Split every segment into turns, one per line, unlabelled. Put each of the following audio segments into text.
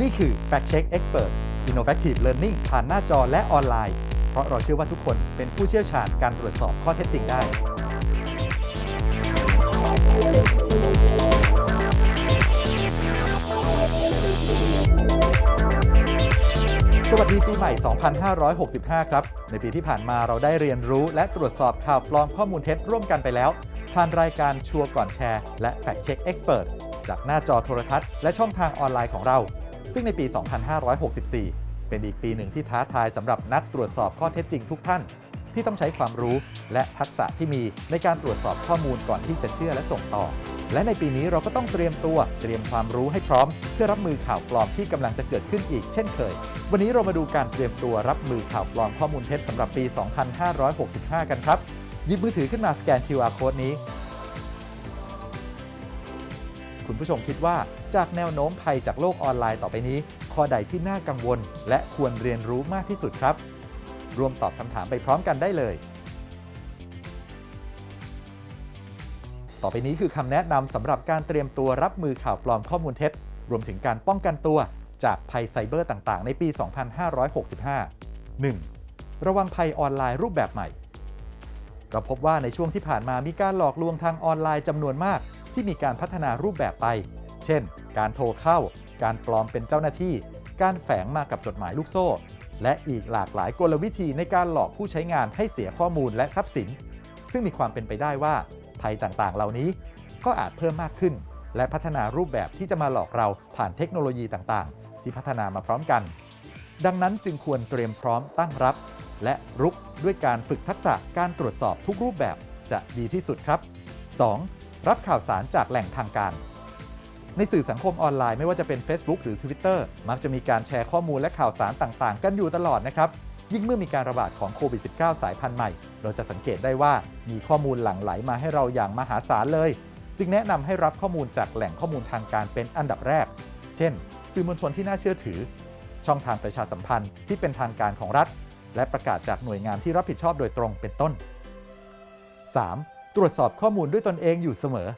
นี่คือ Fact Check Expert Innovative Learning ผ่านหน้าจอและออนไลน์ เพราะเราเชื่อว่าทุกคนเป็นผู้เชี่ยวชาญการตรวจสอบข้อเท็จจริงได้ สวัสดีปีใหม่ 2565 ครับ ในปีที่ผ่านมาเราได้เรียนรู้ และตรวจสอบข่าวปลอมข้อมูลเท็จร่วมกันไปแล้ว ผ่านรายการชัวร์ก่อนแชร์ และ Fact Check Expert จากหน้าจอโทรทัศน์และช่องทางออนไลน์ของเรา ซึ่งในปี 2564 เป็นอีกปีหนึ่งที่ท้าทายสำหรับนักตรวจสอบข้อเท็จจริงทุกท่าน ที่ต้องใช้ความรู้และทักษะที่มีในการตรวจสอบข้อมูลก่อนที่จะเชื่อและส่งต่อ และในปีนี้เราก็ต้องเตรียมตัวเตรียมความรู้ให้พร้อม เพื่อรับมือข่าวปลอมที่กำลังจะเกิดขึ้นอีกเช่นเคย วันนี้เรามาดูการเตรียมตัวรับมือข่าวปลอมข้อมูลเท็จสำหรับปี 2565 กันครับหยิบมือถือขึ้นมาสแกน QR code นี้ คุณผู้ชมคิดว่า จากแนวโน้มภัยจากโลกออนไลน์ต่อไปนี้ ข้อใดที่น่ากังวล และควรเรียนรู้มากที่สุดครับ รวมตอบคำถามไปพร้อมกันได้เลย ต่อไปนี้คือคำแนะนำสำหรับการเตรียมตัวรับมือข่าวปลอมข้อมูลเท็จ รวมถึงการป้องกันตัวจากภัยไซเบอร์ต่างๆ ในปี 2565 1. ระวังภัยออนไลน์รูปแบบใหม่ เราพบว่าในช่วงที่ผ่านมามีการหลอกลวงทางออนไลน์จำนวนมาก ที่มีการพัฒนารูปแบบไป เช่น การโทรเข้า การปลอมเป็นเจ้าหน้าที่ การแฝงมากับจดหมายลูกโซ่ และอีกหลากหลายกลวิธีในการหลอกผู้ใช้งานให้เสียข้อมูลและทรัพย์สิน ซึ่งมีความเป็นไปได้ว่าภัยต่างๆ เหล่านี้ก็อาจเพิ่มมากขึ้น และพัฒนารูปแบบที่จะมาหลอกเราผ่านเทคโนโลยีต่างๆ ที่พัฒนามาพร้อมกัน ดังนั้นจึงควรเตรียมพร้อมตั้งรับ และรุกด้วยการฝึกทักษะการตรวจสอบทุกรูปแบบจะดีที่สุดครับ 2. รับข่าวสารจากแหล่งทางการ ในสื่อสังคมออนไลน์ไม่ว่าจะเป็น Facebook หรือ Twitter มักจะมีการแชร์ข้อมูลและข่าวสารต่างๆ กันอยู่ตลอดนะครับ ยิ่งเมื่อมีการระบาดของโควิด -19 สายพันธุ์ใหม่ เราจะสังเกตได้ว่ามีข้อมูลหลั่งไหลมาให้เราอย่างมหาศาลเลย จึงแนะนำให้รับข้อมูลจากแหล่งข้อมูลทางการเป็นอันดับแรก เช่น สื่อมวลชนที่น่าเชื่อถือ ช่องทางประชาสัมพันธ์ที่เป็นทางการของรัฐ และประกาศจากหน่วยงานที่รับผิดชอบโดยตรงเป็นต้น 3. ตรวจสอบข้อมูลด้วยตนเองอยู่เสมอ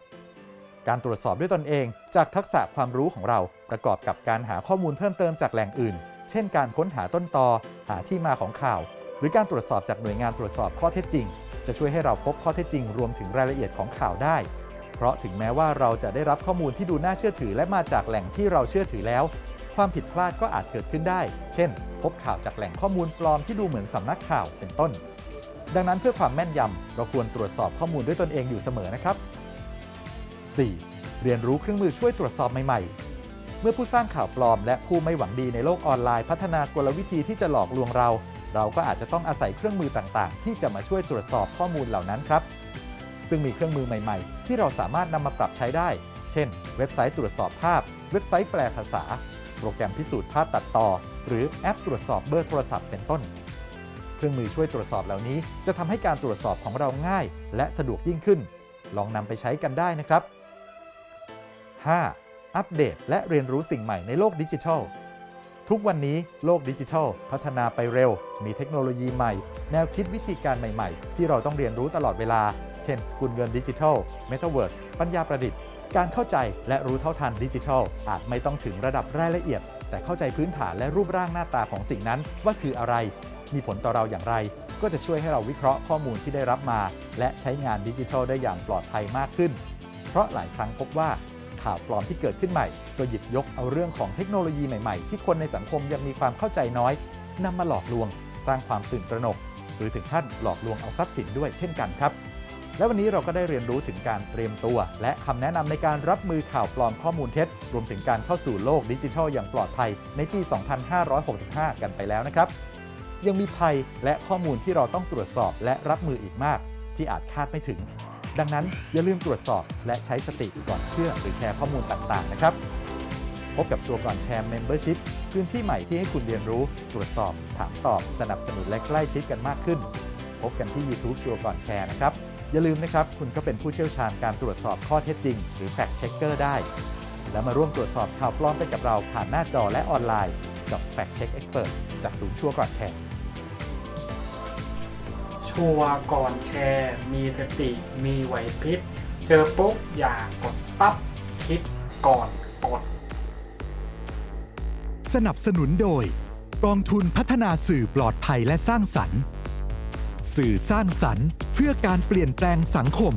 การตรวจสอบด้วยตนเอง จากทักษะความรู้ของเราประกอบกับการหาข้อมูลเพิ่มเติมจากแหล่งอื่น เช่น การค้นหาต้นตอ หาที่มาของข่าว หรือการตรวจสอบจากหน่วยงานตรวจสอบข้อเท็จจริง จะช่วยให้เราพบข้อเท็จจริง รวมถึงรายละเอียดของข่าวได้ เพราะถึงแม้ว่าเราจะได้รับข้อมูลที่ดูน่าเชื่อถือ และมาจากแหล่งที่เราเชื่อถือแล้ว ความผิดพลาดก็อาจเกิดขึ้นได้ เช่น พบข่าวจากแหล่งข้อมูลปลอมที่ดูเหมือนสำนักข่าวเป็นต้น ดังนั้นเพื่อความแม่นยำเราควรตรวจสอบข้อมูลด้วยตนเองอยู่เสมอนะครับ 4. เรียนรู้เครื่องมือช่วยตรวจสอบใหม่ๆ เมื่อผู้สร้างข่าวปลอม และผู้ไม่หวังดีในโลกออนไลน์พัฒนากลวิธีที่จะหลอกลวงเรา เราก็อาจจะต้องอาศัยเครื่องมือต่างๆ ที่จะมาช่วยตรวจสอบข้อมูลเหล่านั้นครับ ซึ่งมีเครื่องมือใหม่ๆ ที่เราสามารถนำมาปรับใช้ได้ เช่น เว็บไซต์ตรวจสอบภาพ เว็บไซต์แปลภาษา โปรแกรมพิสูจน์ภาพตัดต่อ หรือแอปตรวจสอบเบอร์โทรศัพท์เป็นต้นเครื่องมือช่วยตรวจสอบเหล่านี้ จะทำให้การตรวจสอบของเราง่าย และสะดวกยิ่งขึ้น ลองนำไปใช้กันได้นะครับ 5. อัปเดตและเรียนรู้สิ่งใหม่ในโลกดิจิทัล ทุกวันนี้โลกดิจิทัล พัฒนาไปเร็ว มีเทคโนโลยีใหม่ แนวคิดวิธีการใหม่ๆ ที่เราต้องเรียนรู้ตลอดเวลา เช่น สกุลเงินดิจิทัลเมตาเวิร์สปัญญาประดิษฐ์ การเข้าใจและรู้เท่าทันดิจิทัล อาจไม่ต้องถึงระดับรายละเอียด แต่เข้าใจพื้นฐานและรูปร่างหน้าตาของสิ่งนั้นว่าคืออะไร มีผลต่อเราอย่างไร ก็จะช่วยให้เราวิเคราะห์ข้อมูลที่ได้รับมา และใช้งานดิจิทัลได้อย่างปลอดภัยมากขึ้น เพราะหลายครั้งพบว่า ข่าวปลอมที่เกิดขึ้นใหม่ก็หยิบยกเอาเรื่องของเทคโนโลยีใหม่ๆ ที่คนในสังคมยังมีความเข้าใจน้อยนำมาหลอกลวง สร้างความตื่นตระหนก หรือถึงขั้นหลอกลวงเอาทรัพย์สินด้วยเช่นกันครับ และวันนี้เราก็ได้เรียนรู้ถึงการเตรียมตัว และคำแนะนำในการรับมือข่าวปลอมข้อมูลเท็จ รวมถึงการเข้าสู่โลกดิจิทัลอย่างปลอดภัยในปี 2565 กันไปแล้วนะครับยังมีภัยและข้อมูลที่เราต้องตรวจสอบและรับมืออีกมาก ที่อาจคาดไม่ถึง ดังนั้นอย่าลืมตรวจสอบและใช้สติก่อนเชื่อหรือแชร์ข้อมูลต่างๆ นะครับ พบกับชัวร์ก่อนแชร์ Membership พื้นที่ใหม่ที่ให้คุณเรียนรู้ ตรวจสอบ ถามตอบ สนับสนุนและใกล้ชิดกันมากขึ้น พบกันที่ YouTube ชัวร์ก่อนแชร์นะครับ อย่าลืมนะครับ คุณก็เป็นผู้เชี่ยวชาญการตรวจสอบข้อเท็จจริง หรือ Fact Checker ได้ และมาร่วมตรวจสอบข่าวปลอมไปกับเราผ่านหน้าจอและออนไลน์ กับ Fact Check Expert จากศูนย์ชัวร์ก่อนแชร์
ชัวก่อนแชร์ มีสติมีไหวพริบเจอปุ๊บอย่ากดปั๊บคิดก่อนกด
สนับสนุนโดย กองทุนพัฒนาสื่อปลอดภัยและสร้างสรรค์ สื่อสร้างสรรค์เพื่อการเปลี่ยนแปลงสังคม